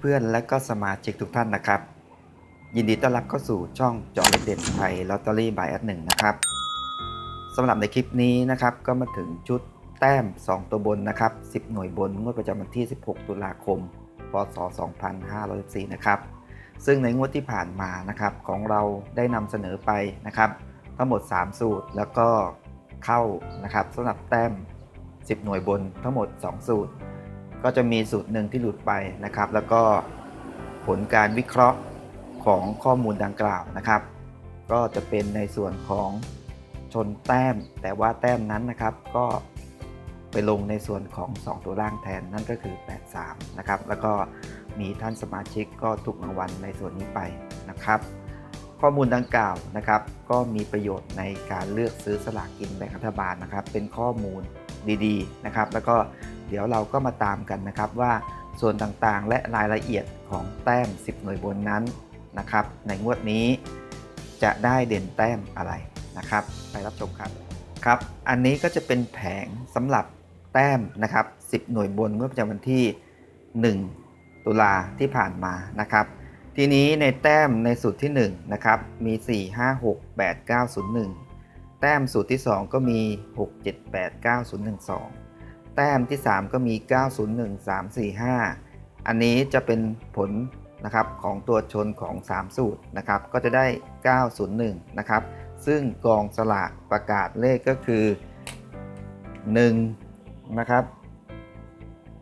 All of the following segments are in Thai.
เพื่อนๆ และก็สมาชิกทุกท่านนะครับ ยินดีต้อนรับเข้าสู่ช่องจอเลขเด่นไทยลอตเตอรี่บายแอดหนึ่งนะครับสำหรับในคลิปนี้นะครับก็มาถึงชุดแต้ม 2 ตัวบนนะครับ 10 หน่วยบนงวดประจำวันที่ 16 ตุลาคม พศ 2514นะครับซึ่งในงวดที่ผ่านมานะครับของเราได้นำเสนอไปนะครับ ทั้งหมด 3 สูตรแล้วก็เข้านะครับสำหรับแต้ม 10 หน่วยบนทั้งหมด 2 สูตร ก็จะมีสูตรหนึ่งที่หลุดไปนะครับ แล้วก็ผลการวิเคราะห์ของข้อมูลดังกล่าวนะครับ ก็จะเป็นในส่วนของชนแต้ม แต่ว่าแต้มนั้นนะครับก็ไปลงในส่วนของ 2 ตัวล่างแทนนั่นก็คือ 83 นะครับ แล้วก็มีท่านสมาชิกก็ถูกรางวัลในส่วนนี้ไปนะครับ ข้อมูลดังกล่าวนะครับ ก็มีประโยชน์ในการเลือกซื้อสลากกินแบ่งรัฐบาลนะครับ เป็นข้อมูลดีๆนะครับ แล้วก็ เดี๋ยวเราก็มาตามกันนะครับว่าส่วนต่างๆ และรายละเอียดของแต้ม 10 หน่วยบนนั้นนะครับ ในงวดนี้จะได้เด่นแต้มอะไรนะครับ ไปรับชมครับครับ อันนี้ก็จะเป็นแผงสำหรับแต้มนะครับ 10 หน่วยบนเมื่อประจำวันที่ 1 ตุลาที่ผ่านมานะครับ ทีนี้ในแต้มในสูตรที่1นะครับมี 4 5 6 8 9 0 1 แต้มสูตรที่ 2 ก็มี 6 7 8 9 0 1 2 แต้มที่ 3 ก็มี 901 345 อันนี้จะเป็นผลนะครับของตัวชนของ 3 สูตรนะครับ ก็จะได้ 901 นะครับ ซึ่งกองสลากประกาศเลขก็คือ 1 นะครับ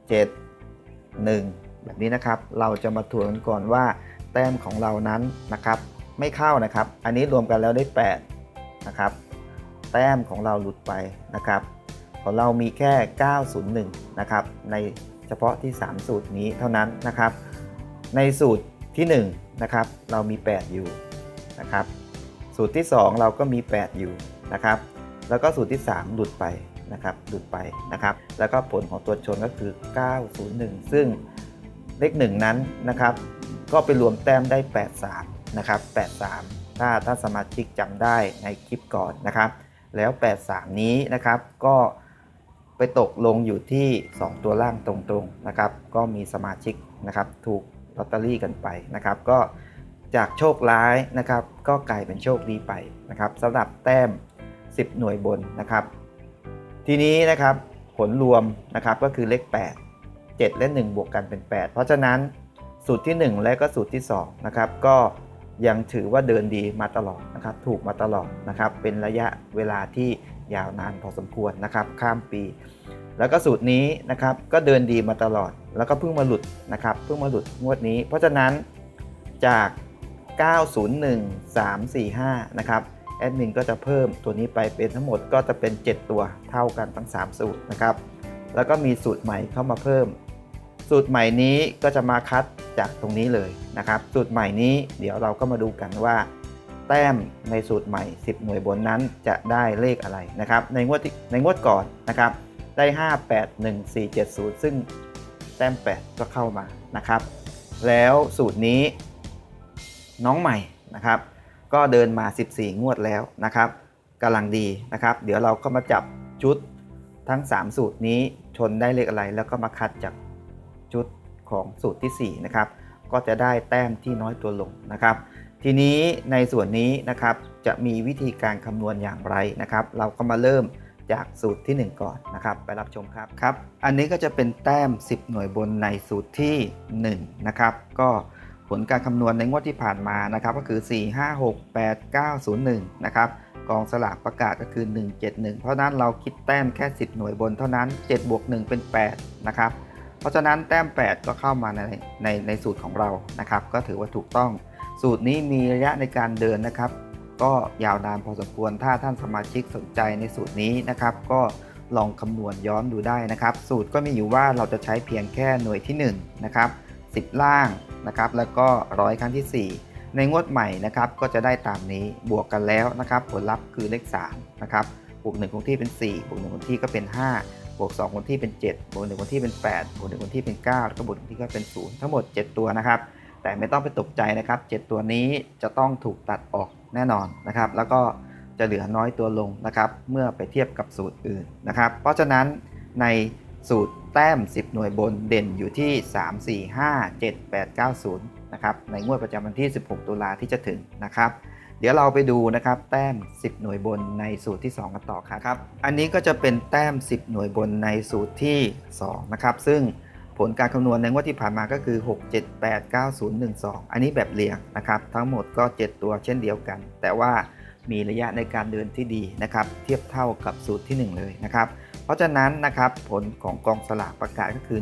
7 1 แบบนี้นะครับ เราจะมาทวนกันก่อนว่าแต้มของเรานั้นนะครับ ไม่เข้านะครับ อันนี้รวมกันแล้วได้ 8 นะครับ แต้มของเราหลุดไปนะครับ ของเรามีแค่ 901 นะครับ ในเฉพาะที่ 3 สูตรนี้เท่านั้นนะครับ ในสูตรที่1นะครับเรามี 8 อยู่นะครับ สูตรที่ 2 เราก็มี 8 อยู่นะครับ แล้วก็สูตรที่ 3 หลุดไปนะครับหลุดไปนะครับ แล้วก็ผลของตัวชนก็คือ 901 ซึ่งเลข1นั้นนะครับ ก็ไปรวมแต้มได้ 83 นะครับ 83 ถ้าถ้าสมาชิกจำได้ในคลิปก่อนนะครับ แล้ว 83 นี้นะครับก็ ไปตกลงอยู่ที่ 2 ตัวล่างตรงๆนะครับ ก็มีสมาชิกนะครับ ถูกลอตเตอรี่กันไปนะครับ ก็จากโชคร้ายนะครับ ก็กลายเป็นโชคดีไปนะครับสำหรับแต้ม 10 หน่วยบนนะครับ ทีนี้นะครับผลรวมนะครับก็คือเลข 8 7 และ 1 บวกกันเป็น 8 เพราะฉะนั้นสูตรที่ 1 และก็สูตรที่2นะครับก็ยังถือว่าเดินดีมาตลอดนะครับ ถูกมาตลอดนะครับ เป็นระยะเวลาที่ ยาวนานพอสมควรนะครับข้ามปี แล้วก็สูตรนี้นะครับก็เดินดีมาตลอด แล้วก็เพิ่งมาหลุดนะครับเพิ่งมาหลุดงวดนี้ เพราะฉะนั้นจาก 901 345 นะครับแอดมินก็จะเพิ่มตัวนี้ไปเป็นทั้งหมดก็จะเป็น 7 ตัวเท่ากันทั้ง 3 สูตรนะครับแล้วก็มีสูตรใหม่เข้ามาเพิ่ม สูตรใหม่นี้ก็จะมาคัดจากตรงนี้เลยนะครับ สูตรใหม่นี้เดี๋ยวเราก็มาดูกันว่า แต้มในสูตรใหม่ 10 หน่วยบนนั้นจะได้เลขอะไรนะครับ ในงวดที่ในงวดก่อนนะครับ ได้ 5 8 1 4 7 0 ซึ่งแต้ม 8 ก็เข้ามานะครับ แล้วสูตรนี้น้องใหม่นะครับ ก็เดินมา 14 งวดแล้วนะครับกำลังดีนะครับ เดี๋ยวเราก็มาจับชุดทั้ง 3 สูตรนี้ชนได้เลขอะไร แล้วก็มาคัดจากชุดของสูตรทีสี่4 นะครับ ก็จะได้แต้มที่น้อยตัวลงนะครับ ทีนี้ในส่วนนี้นะครับจะมีวิธีการคำนวณอย่างไรนะครับ เราก็มาเริ่มจากสูตรที่ 1 ก่อนนะครับ ไปรับชมครับครับ อันนี้ก็จะเป็นแต้ม 10 หน่วยบนในสูตรที่1นะครับก็ผลการคำนวณในงวดที่ผ่านมานะครับก็คือ 4 5 6 8 9 0 1นะครับกองสลากประกาศก็คือ 171 เพราะนั้นเราคิดแต้มแค่ 10 หน่วยบนเท่านั้น7บวก1เป็น 8 นะครับ เพราะฉะนั้นแต้ม 8 ก็เข้ามาในในในสูตรของเรานะครับ ก็ถือว่าถูกต้อง สูตรนี้มีระยะในการเดินนะครับ ก็ยาวนานพอสมควรถ้าท่านสมาชิกสนใจในสูตรนี้นะครับ ก็ลองคำนวณย้อนดูได้นะครับ สูตรก็มีอยู่ว่าเราจะใช้เพียงแค่หน่วยที่1นะครับ10 ล่างนะครับ แล้วก็ร้อยครั้งที่ 4 ในงวดใหม่นะครับ ก็จะได้ตามนี้บวกกันแล้วนะครับ ผลลัพธ์คือเลข3นะครับบวก1คงที่เป็น 4 บวก1คงที่ก็เป็น 5 บวก2คงที่เป็น 7 บวก1คงที่เป็น 8 บวก1คงที่เป็น 9 แล้วก็บวก1ที่ก็เป็น 0 ทั้งหมด 7 ตัวนะครับ แต่ไม่ต้องไปตกใจนะครับ 7 ตัวนี้จะต้องถูกตัดออกแน่นอนนะครับ แล้วก็จะเหลือน้อยตัวลงนะครับ เมื่อไปเทียบกับสูตรอื่นนะครับ เพราะฉะนั้นในสูตรแต้ม 10 หน่วยบนเด่นอยู่ที่ 3 4 5 7 8 9 0นะครับในงวดประจำวันที่ 16 ตุลาที่จะถึงนะครับ เดี๋ยวเราไปดูนะครับแต้ม 10 หน่วยบนในสูตรที่ 2 กันต่อครับครับอันนี้ก็จะเป็นแต้ม 10 หน่วยบนในสูตรที่ 2 นะครับ ซึ่ง ผลการคำนวณในงวดที่ผ่านมาก็คือ 6 7 8 9 0 1 2 อันนี้แบบเรียงนะครับ ทั้งหมดก็ 7 ตัวเช่นเดียวกัน แต่ว่ามีระยะในการเดินที่ดีนะครับ เทียบเท่ากับสูตรที่ 1 เลยนะครับ เพราะฉะนั้นนะครับผลของกองสลากประกาศก็คือ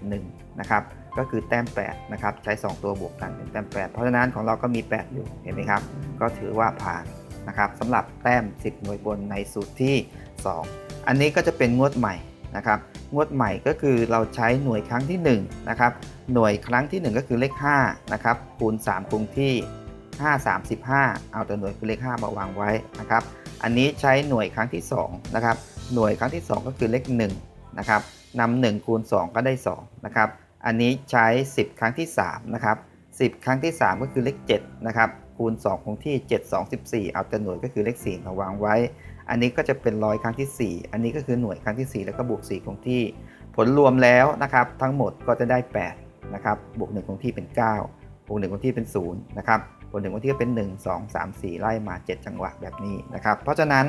171 นะครับ ก็คือแต้ม8นะครับใช้ 2 ตัวบวกกันเป็นแต้ม 8 เพราะฉะนั้นของเราก็มี 8 อยู่เห็นไหมครับ ก็ถือว่าผ่านนะครับสำหรับแต้ม 10 หน่วยบนในสูตรที่ 2 อันนี้ก็จะเป็นงวดใหม่ นะครับงวดใหม่ก็คือเราใช้หน่วยครั้งที่1นะครับหน่วยครั้งที่ 1 ก็คือเลข5นะครับคูณ 3คูณที่ 5 35 เอาแต่หน่วยคือเลข5มาวางไว้นะครับอันนี้ใช้หน่วยครั้งที่2นะครับหน่วยครั้งที่ 2 ก็คือเลข1นะครับนำ1คูณ 2 ก็ได้2นะครับอันนี้ใช้ 10 ครั้งที่3นะครับ10 ครั้งที่ 3 ก็คือเลข7นะครับคูณ 2 คงที่ 7 2 14 เอาแต่หน่วยก็คือเลข4มาวางไว้ อันนี้ก็จะเป็นร้อยครั้งที่ 4 อันนี้ก็คือหน่วยครั้งที่ 4 แล้วก็บวก 4 คงที่ ผลรวมแล้วนะครับ ทั้งหมดก็จะได้ 8 นะครับ บวก 1 คงที่เป็น 9 บวก 1 คงที่เป็น 0 นะครับ บวก 1 คงที่ก็เป็น 1 2 3 4 ไล่มา 7 จังหวะแบบนี้นะครับ เพราะฉะนั้น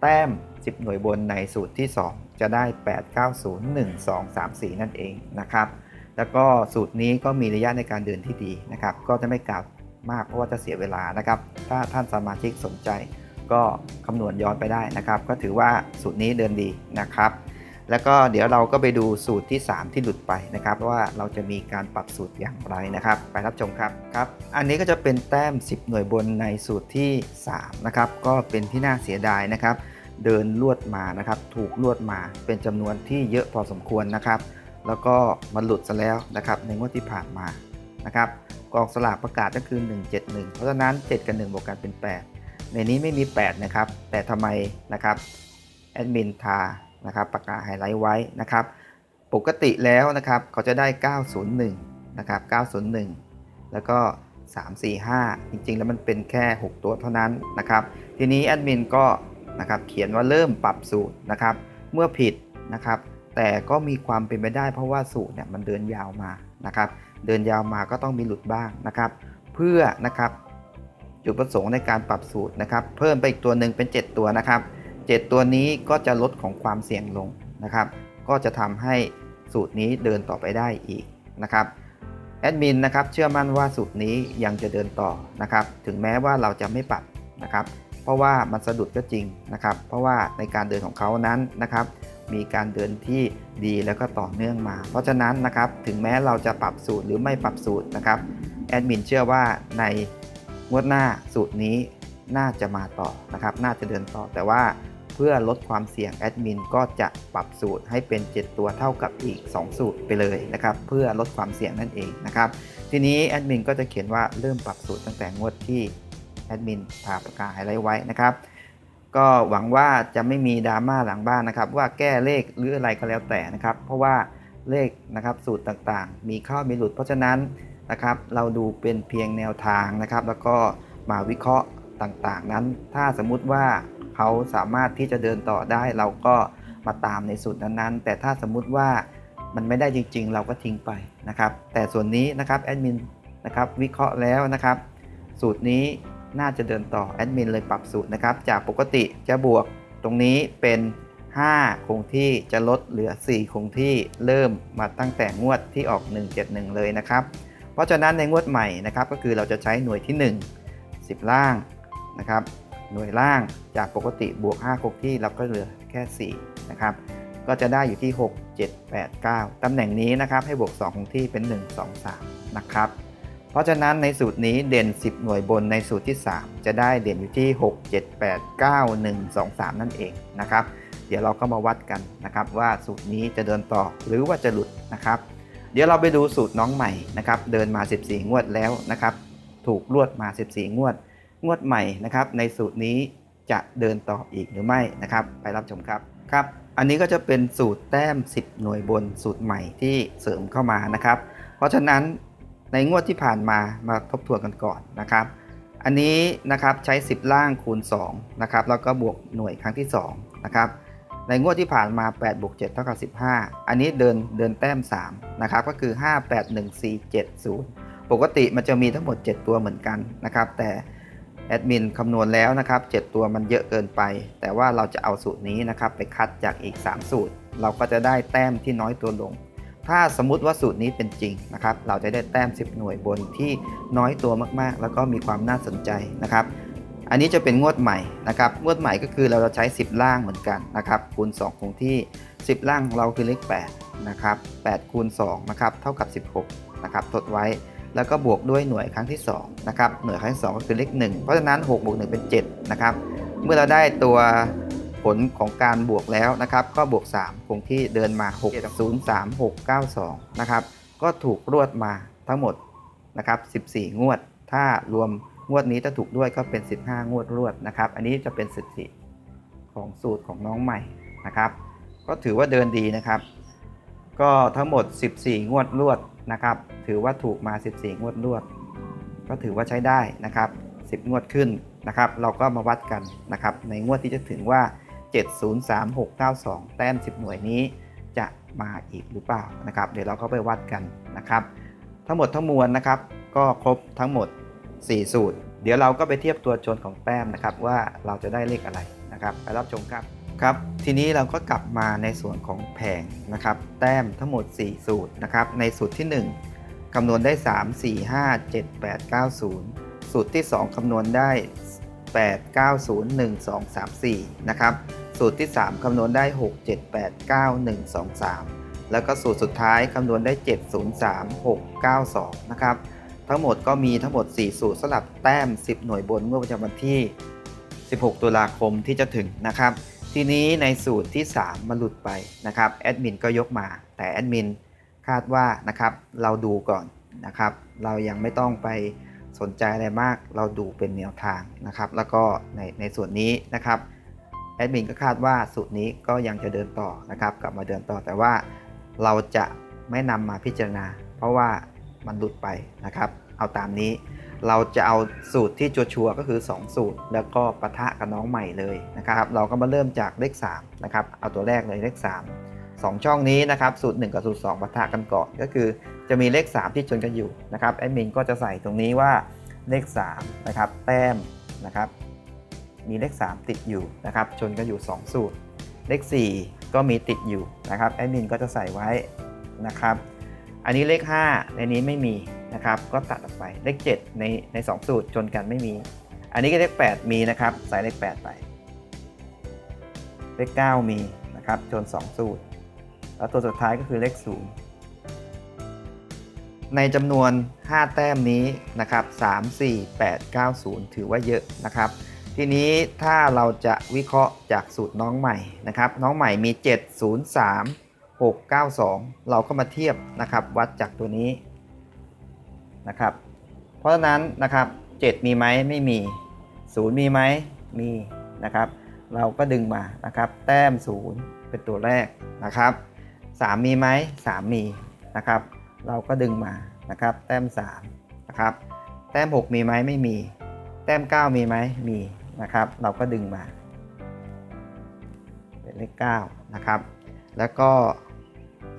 แต้ม 10 หน่วยบนในสูตรที่ 2 จะได้ 8 9 0 1 2 3 4 นั่นเองนะครับ แล้วก็สูตรนี้ก็มีระยะในการเดินที่ดีนะครับ ก็จะไม่กลับมากเพราะว่าจะเสียเวลานะครับ ถ้าท่านสมาชิกสนใจ ก็คำนวณย้อนไปได้นะครับ ก็ถือว่าสูตรนี้เดินดีนะครับ แล้วก็เดี๋ยวเราก็ไปดูสูตรที่ 3 ที่หลุดไปนะครับ ว่าเราจะมีการปรับสูตรอย่างไรนะครับ ไปรับชมครับครับ อันนี้ก็จะเป็นแต้ม 10 หน่วยบนในสูตรที่3นะครับก็เป็นที่น่าเสียดายนะครับเดินลวดมานะครับ ถูกลวดมาเป็นจำนวนที่เยอะพอสมควรนะครับ แล้วก็มันหลุดซะแล้วนะครับในงวดที่ผ่านมานะครับกองสลากประกาศก็คือ 171 เพราะฉะนั้น 7 กับ 1 บวกกันเป็น 8 ในนี้ไม่มี 8 นะครับ แต่ทำไมนะครับแอดมินทานะครับประกาศไฮไลท์ไว้นะครับ ปกติแล้วนะครับเขาจะได้ 901 นะครับ 901 แล้วก็ 345 จริงๆ แล้วมันเป็นแค่ 6 ตัวเท่านั้นนะครับ ทีนี้แอดมินก็นะครับเขียนว่าเริ่มปรับสูตรนะครับ เมื่อผิดนะครับ แต่ก็มีความเป็นไปได้เพราะว่าสูตรเนี่ยมันเดินยาวมานะครับ เดินยาวมาก็ต้องมีหลุดบ้างนะครับ เพื่อนะครับ จุดประสงค์ในการปรับสูตรนะครับ เพิ่มไปอีกตัวหนึ่งเป็น 7 ตัวนะครับ 7 ตัวนี้ก็จะลดของความเสี่ยงลงนะครับ ก็จะทำให้สูตรนี้เดินต่อไปได้อีกนะครับแอดมินนะครับเชื่อมั่นว่าสูตรนี้ยังจะเดินต่อนะครับ ถึงแม้ว่าเราจะไม่ปรับนะครับ เพราะว่ามันสะดุดก็จริงนะครับ เพราะว่าในการเดินของเขานั้นนะครับ มีการเดินที่ดีแล้วก็ต่อเนื่องมา เพราะฉะนั้นนะครับถึงแม้เราจะปรับสูตรหรือไม่ปรับสูตรนะครับแอดมินเชื่อว่าใน งวดหน้าสูตรนี้น่าจะมาต่อนะครับ น่าจะเดินต่อ แต่ว่าเพื่อลดความเสี่ยงแอดมินก็จะปรับสูตรให้เป็น 7 ตัวเท่ากับอีก 2 สูตรไปเลยนะครับ เพื่อลดความเสี่ยงนั่นเองนะครับ ทีนี้แอดมินก็จะเขียนว่าเริ่มปรับสูตรตั้งแต่งวดที่แอดมินพาปากกาไฮไลท์ไว้นะครับ ก็หวังว่าจะไม่มีดราม่าหลังบ้านนะครับ ว่าแก้เลขหรืออะไรก็แล้วแต่นะครับ เพราะว่าเลขนะครับสูตรต่างๆ มีเข้ามีหลุด เพราะฉะนั้น นะครับ เราดูเป็นเพียงแนวทางนะครับ แล้วก็มาวิเคราะห์ต่างๆ นั้น ถ้าสมมุติว่าเขาสามารถที่จะเดินต่อได้ เราก็มาตามในสูตรนั้นๆ แต่ถ้าสมมุติว่ามันไม่ได้จริง ๆ เราก็ทิ้งไปนะครับ แต่ส่วนนี้นะครับแอดมินนะครับวิเคราะห์แล้วนะครับ สูตรนี้น่าจะเดินต่อแอดมินเลยปรับสูตรนะครับ จากปกติจะบวกตรงนี้เป็น 5 คงที่จะลดเหลือ 4 คงที่เริ่มมาตั้งแต่งวดที่ออก 171 เลยนะครับ เพราะฉะนั้นในงวดใหม่นะครับก็คือเราจะใช้หน่วยที่ 1 10 ล่างนะครับหน่วยล่างจากปกติบวก5คงที่เราก็เหลือแค่4นะครับก็จะได้อยู่ที่ 6 7 8 9 ตำแหน่งนี้นะครับให้บวก 2 คงที่เป็น 1 2 3 นะครับ เพราะฉะนั้นในสูตรนี้เด่น 10 หน่วยบนในสูตรที่ 3 จะได้เด่นอยู่ที่ 6 7 8 9 1 2 3 นั่นเองนะครับ เดี๋ยวเราก็มาวัดกันนะครับว่าสูตรนี้จะเดินต่อหรือว่าจะหลุดนะครับ เดี๋ยวเราไปดูสูตรน้องใหม่นะครับ เดินมา 14 งวดแล้วนะครับ ถูกลวดมา 14 งวด งวดใหม่นะครับ ในสูตรนี้จะเดินต่ออีกหรือไม่นะครับ ไปรับชมครับครับ อันนี้ก็จะเป็นสูตรแต้ม 10 หน่วยบนสูตรใหม่ที่เสริมเข้ามานะครับ เพราะฉะนั้นในงวดที่ผ่านมามาทบทวนกันก่อนนะครับ อันนี้นะครับใช้ 10 ล่างคูณ2นะครับแล้วก็บวกหน่วยครั้งที่2นะครับ ในงวดที่ผ่านมา8บวก7เท่ากับ15 อันนี้เดินเดินแต้ม3นะครับก็คือ 5 8 1 4 7 0 ปกติมันจะมีทั้งหมด 7 ตัวเหมือนกันนะครับแต่แอดมินคำนวณแล้วนะครับ 7 ตัวมันเยอะเกินไป แต่ว่าเราจะเอาสูตรนี้นะครับไปคัดจากอีก 3 สูตร เราก็จะได้แต้มที่น้อยตัวลง ถ้าสมมุติว่าสูตรนี้เป็นจริงนะครับ เราจะได้แต้ม 10 หน่วยบนที่น้อยตัวมากๆ แล้วก็มีความน่าสนใจนะครับ อันนี้จะเป็นงวดใหม่นะครับ งวดใหม่ก็คือเราจะใช้ 10 ล่างเหมือนกันนะครับ คูณ 2 คงที่ 10 ล่างของเราคือเลข8นะครับ8คูณ2นะครับ เท่ากับ 16นะครับทดไว้ แล้วก็บวกด้วยหน่วยครั้งที่2นะครับ หน่วยครั้งที่ 2 ก็คือเลข 1 เพราะฉะนั้น6บวก1เป็น7นะครับ เมื่อเราได้ตัวผลของการบวกแล้วนะครับ ก็บวก 3 คงที่เดินมา 6 0 3 6 9 2 นะครับ ก็ถูกรวดมาทั้งหมดนะครับ 14 งวด ถ้ารวม งวดนี้ถ้าถูกด้วยก็เป็น 15 งวดรวดนะครับ อันนี้จะเป็นสถิติของสูตรของน้องใหม่นะครับ ก็ถือว่าเดินดีนะครับ ก็ทั้งหมด 14 งวดรวดนะครับ ถือว่าถูกมา 14 งวดรวด ก็ถือว่าใช้ได้นะครับ 10 งวดขึ้นนะครับ เราก็มาวัดกันนะครับ ในงวดที่จะถึงว่า 703692 แต้ม 10 หน่วยนี้จะมาอีกหรือเปล่านะครับ เดี๋ยวเราก็ไปวัดกันนะครับ ทั้งหมดทั้งมวลนะครับ ก็ครบทั้งหมด 4 สูตร เดี๋ยวเราก็ไปเทียบตัวโจรของแต้มนะครับ ว่าเราจะได้เลขอะไรนะครับ ไปรับชมครับครับ ทีนี้เราก็กลับมาในส่วนของแผงนะครับ แต้มทั้งหมด 4 สูตรนะครับ ในสูตรที่ 1คำนวณได้ 3 4 5 7 8 9 0 สูตรที่ 2คำนวณได้ 8 9 0 1 2 3 4 นะครับ สูตรที่ 3คำนวณได้ 6 7 8 9 1 2 3 แล้วก็สูตรสุดท้ายคำนวณได้ 7 0 3 6 9 2 นะครับ ทั้งหมดก็มีทั้งหมด 4 สูตรสำหรับแต้ม 10 หน่วยบนเมื่อประจำวันที่ 16 ตุลาคมที่จะถึงนะครับ ทีนี้ในสูตรที่ 3 มันหลุดไปนะครับแอดมินก็ยกมา แต่แอดมินคาดว่านะครับเราดูก่อนนะครับ เรายังไม่ต้องไปสนใจอะไรมาก เราดูเป็นแนวทางนะครับ แล้วก็ในในส่วนนี้นะครับแอดมินก็คาดว่าสูตรนี้ก็ยังจะเดินต่อนะครับ กลับมาเดินต่อแต่ว่าเราจะไม่นำมาพิจารณา เพราะว่า มันหลุดไปนะครับ เอาตามนี้ เราจะเอาสูตรที่ชัวร์ๆก็คือ 2 สูตร แล้วก็ปะทะกับน้องใหม่เลยนะครับ เราก็มาเริ่มจากเลข3นะครับ เอาตัวแรกเลยเลข 3 2 ช่องนี้นะครับ สูตร 1 กับสูตร 2ปะทะกันก่อนก็คือจะมีเลข 3 ที่ชนกันอยู่นะครับแอดมินก็จะใส่ตรงนี้ว่าเลข3นะครับแต้มนะครับมีเลข 3 ติดอยู่นะครับชนกันอยู่ 2 สูตร เลข 4 ก็มีติดอยู่นะครับแอดมินก็จะใส่ไว้นะครับ อันนี้เลข 5 ในนี้ไม่มีนะครับ ก็ตัดออกไป เลข 7 ในใน2สูตรชนกันไม่มี อันนี้ก็เลข 8 มีนะครับ ใส่เลข 8 ไป เลข 9 มีนะครับชน 2 สูตร แล้วตัวสุดท้ายก็คือเลข 0 ในจำนวน 5 แต้มนี้นะครับ 3 4 8 9 0 ถือว่าเยอะนะครับ ทีนี้ถ้าเราจะวิเคราะห์จากสูตรน้องใหม่นะครับ น้องใหม่มี 703 692 เราก็มาเทียบนะครับวัดจากตัวนี้นะครับ เพราะฉะนั้นนะครับ 7 มีไหมไม่มี 0 มีไหมมีนะครับ เราก็ดึงมานะครับ แต้ม 0 เป็นตัวแรกนะครับ 3 มีไหม3 มีนะครับ เราก็ดึงมานะครับ แต้ม 3 นะครับ แต้ม 6 มีไหมไม่มี แต้ม 9 มีไหมมีนะครับ เราก็ดึงมา เป็นเลข9นะครับแล้วก็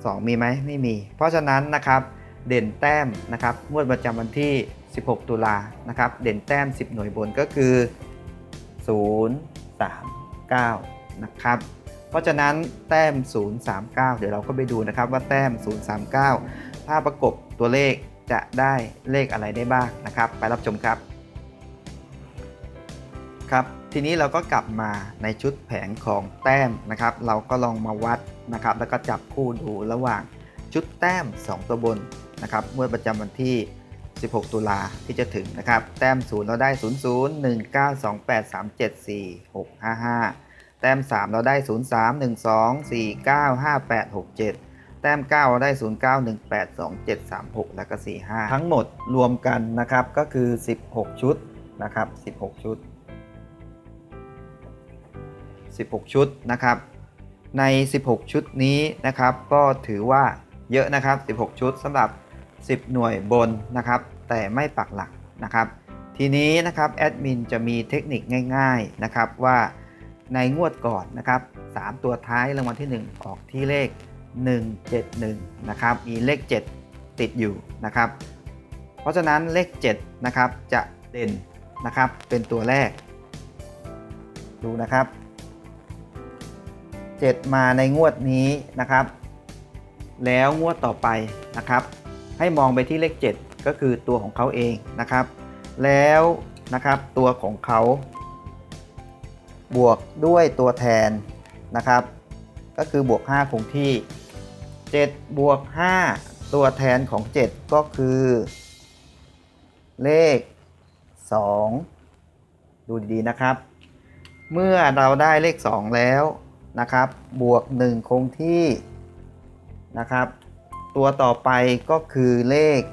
2 มีไหมไม่มี เพราะฉะนั้นนะครับเด่นแต้มนะครับงวดประจำวันที่ 16 ตุลานะครับเด่นแต้ม 10 หน่วยบนก็คือ 0 3 9 นะครับเพราะฉะนั้นแต้ม 039 เดี๋ยวเราก็ไปดูนะครับว่าแต้ม 039 ถ้าประกบตัวเลขจะได้เลขอะไรได้บ้างนะครับ ไปรับชมครับครับ ทีนี้เราก็กลับมาในชุดแผงของแต้มนะครับ เราก็ลองมาวัด นะครับแล้วก็จับคู่ดูระหว่างชุดแต้ม 2 ตัวบนนะครับเมื่อประจำวันที่ 16 ตุลาที่จะถึงนะครับ แต้ม 0 เราได้ 0 0 1 9 2 8 3 7 4 6 5 5 แต้ม 3 เราได้ 0 3 1 2 4 9 5 8 6 7 แต้ม 9 เราได้ 0 9 1 8 2 7 3 6 แล้วก็ 4 5 ทั้งหมดรวมกันนะครับก็คือ 16 ชุดนะครับ 16 ชุด 16 ชุดนะครับ ใน 16 ชุดนี้นะครับ ก็ถือว่าเยอะนะครับ 16 ชุดสำหรับ 10 หน่วยบนนะครับ แต่ไม่ปักหลักนะครับ ทีนี้นะครับแอดมินจะมีเทคนิคง่ายๆนะครับว่าในงวดก่อนนะครับ 3 ตัวท้ายรางวัลที่ 1 ออกที่เลข 171 นะครับ มีเลข 7 ติดอยู่นะครับ เพราะฉะนั้นเลข 7 นะครับจะเด่นนะครับ เป็นตัวแรก ดูนะครับ 7 มาในงวดนี้นะครับ แล้วงวดต่อไปนะครับ ให้มองไปที่เลข 7 ก็คือตัวของเขาเองนะครับ แล้วนะครับตัวของเขาบวกด้วยตัวแทนนะครับ ก็คือบวก 5 คงที่ 7 บวก 5 ตัวแทนของ 7 ก็คือ เลข 2 ดูดีๆนะครับ เมื่อเราได้เลข 2 แล้ว นะครับบวก 1 คงที่นะครับ ตัวต่อไปก็คือเลข 3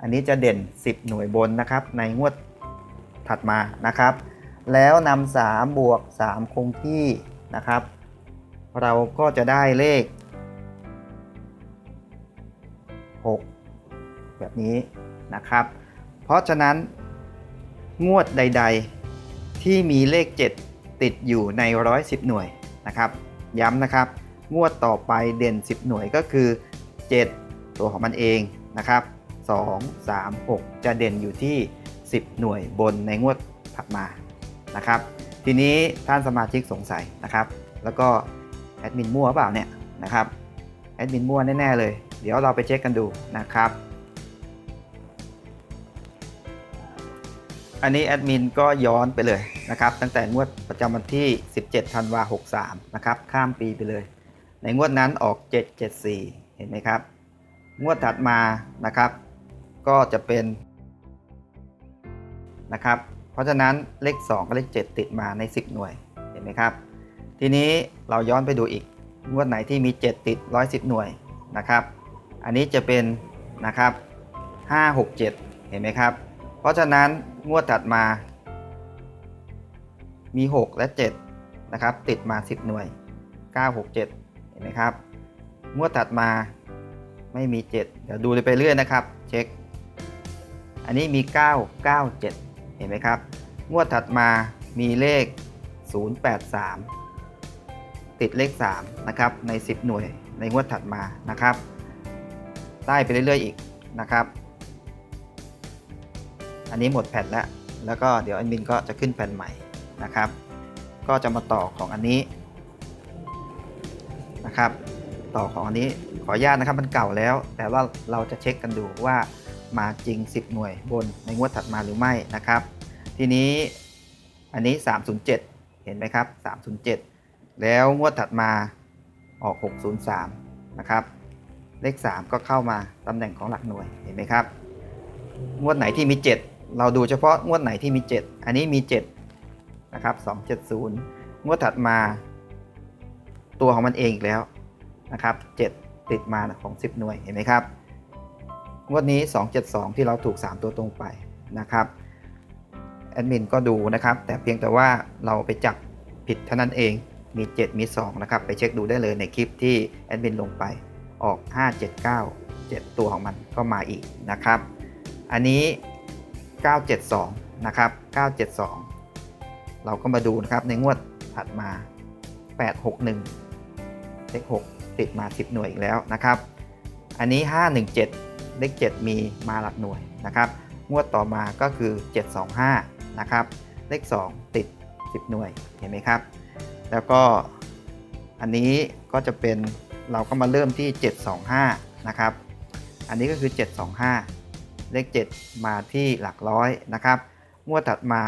อันนี้จะเด่น 10 หน่วยบนนะครับ ในงวดถัดมานะครับ แล้วนำ3บวก 3 คงที่นะครับ เราก็จะได้เลข 6 แบบนี้นะครับ เพราะฉะนั้น งวดใด ๆ ที่มีเลข 7 ติดอยู่ใน 110 หน่วยนะครับ ย้ำนะครับ งวดต่อไปเด่น 10 หน่วยก็คือ 7 ตัวของมันเองนะครับ 2 3 6 จะเด่นอยู่ที่ 10 หน่วยบนในงวดถัดมานะครับ ทีนี้ท่านสมาชิกสงสัยนะครับ แล้วก็แอดมินมั่วเปล่าเนี่ยนะครับแอดมินมั่วแน่ ๆ เลย เดี๋ยวเราไปเช็คกันดูนะครับ อันนี้แอดมินก็ย้อนไปเลยนะครับ ตั้งแต่งวดประจำวันที่ 17ธันวา63 นะครับ ข้ามปีไปเลย ในงวดนั้นออก 774 เห็นไหมครับ งวดถัดมานะครับ ก็จะเป็นนะครับ เพราะฉะนั้นเลข 2 กับเลข 7 ติดมาใน 10 หน่วย เห็นไหมครับ ทีนี้เราย้อนไปดูอีก งวดไหนที่มี 7 ติด 110 หน่วยนะครับ อันนี้จะเป็นนะครับ 5 6 7 เห็นไหมครับ เพราะฉะนั้นงวดถัดมา มี 6 และ 7 นะครับ ติดมา 10 หน่วย 9 6 7 เห็นไหมครับ งวดถัดมาไม่มี 7 เดี๋ยวดูไปเรื่อยนะครับ เช็ค อันนี้มี 9 9 7 เห็นไหมครับ งวดถัดมามีเลข 083 ติดเลข 3 นะครับ ใน 10 หน่วยในงวดถัดมานะครับได้ไปเรื่อยๆอีกนะครับ อันนี้หมดแผ่นแล้ว แล้วก็เดี๋ยวแอดมินก็จะขึ้นแผ่นใหม่นะครับ ก็จะมาต่อของอันนี้นะครับ ต่อของอันนี้ขออนุญาตนะครับมันเก่าแล้ว แต่ว่าเราจะเช็คกันดูว่ามาจริง 10 หน่วยบนในงวดถัดมาหรือไม่นะครับ ทีนี้อันนี้ 307 เห็นไหมครับ 307 แล้วงวดถัดมาออก 603 นะครับ เลข 3 ก็เข้ามาตำแหน่งของหลักหน่วย เห็นไหมครับ งวดไหนที่มี 7 เราดูเฉพาะงวดไหนที่มี 7 อันนี้มี7นะครับ270 งวดถัดมาตัวของมันเองอีกแล้วนะครับ 7 ติดมาของ 10 หน่วยเห็นไหมครับ งวดนี้ 272 ที่เราถูก 3 ตัวตรงไปนะครับแอดมินก็ดูนะครับ แต่เพียงแต่ว่าเราไปจับผิดเท่านั้นเองมี 7 มี 2 นะครับ ไปเช็คดูได้เลยในคลิปที่แอดมินลงไปออก 579 7 ตัวของมันก็มาอีกนะครับ อันนี้ 972 นะครับ 972 เราก็มาดูนะครับในงวดถัดมา 861 เลข 6 ติดมา 10 หน่วยอีกแล้วนะครับ อันนี้ 517 เลข 7 มีมาหลักหน่วยนะครับ งวดต่อมาก็คือ 725 นะครับ เลข 2 ติด 10 หน่วย เห็นไหมครับ แล้วก็อันนี้ก็จะเป็นเราก็มาเริ่มที่ 725 นะครับ อันนี้ก็คือ 725 เลข 7 มาที่หลักร้อยนะครับงวดถัดมา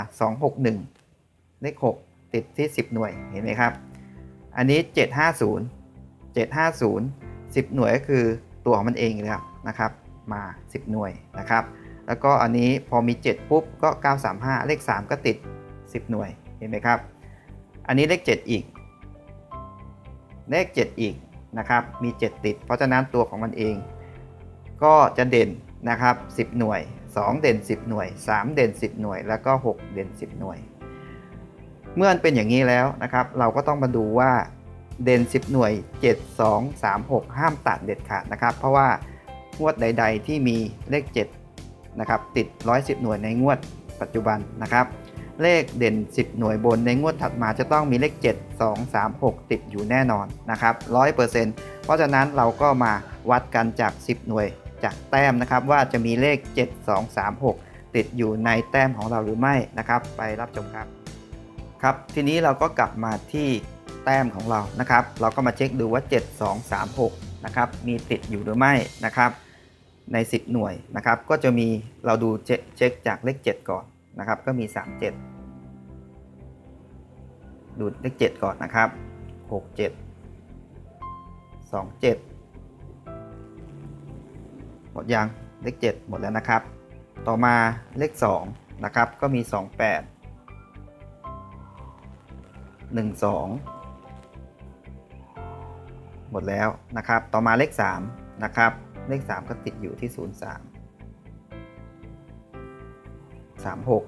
261 เลข 6 ติดที่ 10 หน่วยเห็นไหมครับ อันนี้ 750 750 10 หน่วยก็คือตัวของมันเองแล้วนะครับ มา 10 หน่วยนะครับ แล้วก็อันนี้พอมี 7 ปุ๊บก็ 935 เลข 3 ก็ติด 10 หน่วยเห็นไหมครับ อันนี้เลข 7 อีก เลข 7 อีกนะครับ มี 7 ติด เพราะฉะนั้นตัวของมันเอง ก็จะเด่น นะครับ 10 หน่วย 2 เด่น 10 หน่วย 3 เด่น 10 หน่วย แล้วก็ 6 เด่น 10 หน่วย เมื่อเป็นอย่างนี้แล้วนะครับ เราก็ต้องมาดูว่าเด่น 10 หน่วย 7 2 3 6 ห้ามตัดเด็ดขาดนะครับ เพราะว่างวดใด ๆ ที่มีเลข7นะครับติด 110 หน่วยในงวดปัจจุบันนะครับ เลขเด่น 10 หน่วยบนในงวดถัดมาจะต้องมีเลข 7 2 3 6 ติดอยู่แน่นอนนะครับ 100%เพราะฉะนั้นเราก็มาวัดกันจาก 10 หน่วย จากแต้มนะครับ ว่าจะมีเลข 7 2 3 6 ติดอยู่ในแต้มของเราหรือไม่นะครับ ไปรับชมครับครับ ทีนี้เราก็กลับมาที่แต้มของเรานะครับ เราก็มาเช็คดูว่า 7 2 3 6 นะครับ มีติดอยู่หรือไม่นะครับ ใน 10 หน่วยนะครับ ก็จะมีเราดูเช็คจากเลข 7 ก่อนนะครับ ก็มี 3 7 ดูเลข 7 ก่อนนะครับ 6 7 2 7 มดยังเลข 7 หมดแล้วนะครับ ต่อมาเลข 2 นะครับ ก็มี 28 1 2 หมดแล้วนะครับ ต่อมาเลข 3 นะครับ เลข 3 ก็ติดอยู่ที่ 0 3 3 6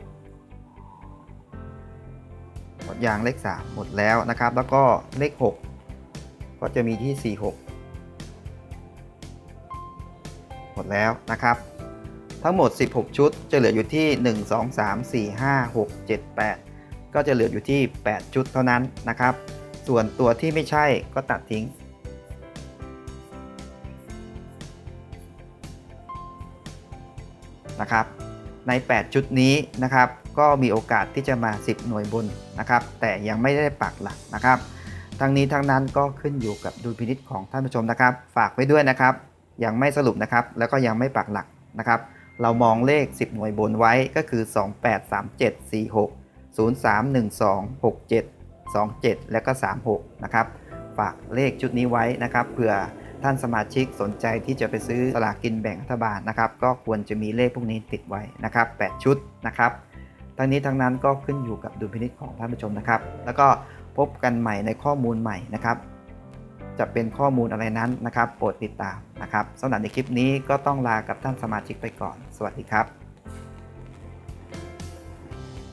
หมดยางเลข 3 หมดแล้วนะครับ แล้วก็เลข 6 ก็จะมีที่ 4 แล้วนะครับ ทั้งหมด 16 ชุดจะเหลืออยู่ที่ 1 2 3 4 5 6 7 8 ก็จะเหลืออยู่ที่ 8 ชุดเท่านั้นนะครับ ส่วนตัวที่ไม่ใช่ก็ตัดทิ้งนะครับใน 8 ชุดนี้นะครับก็มีโอกาสที่จะมา 10 หน่วยบนนะครับ แต่ยังไม่ได้ปักหลักนะครับ ทั้งนี้ทั้งนั้นก็ขึ้นอยู่กับดุลพินิจของท่านผู้ชมนะครับ ฝากไว้ด้วยนะครับ ยังไม่สรุปนะครับ แล้วก็ยังไม่ปักหลักนะครับ เรามองเลข 10 หน่วยบนไว้ก็คือ 283746 0312 67 27 และก็ 36 นะครับ ฝากเลขชุดนี้ไว้นะครับเผื่อท่านสมาชิกสนใจที่จะไปซื้อสลากกินแบ่งรัฐบาลนะครับ ก็ควรจะมีเลขพวกนี้ติดไว้นะครับ 8 ชุดนะครับ ทั้งนี้ทั้งนั้นก็ขึ้นอยู่กับดุลพินิจของท่านผู้ชมนะครับ แล้วก็พบกันใหม่ในข้อมูลใหม่นะครับ จะเป็นข้อมูลอะไรนั้นนะครับ โปรดติดตามนะครับสำหรับในคลิปนี้ก็ต้องลากับท่านสมาชิกไปก่อน สวัสดีครับ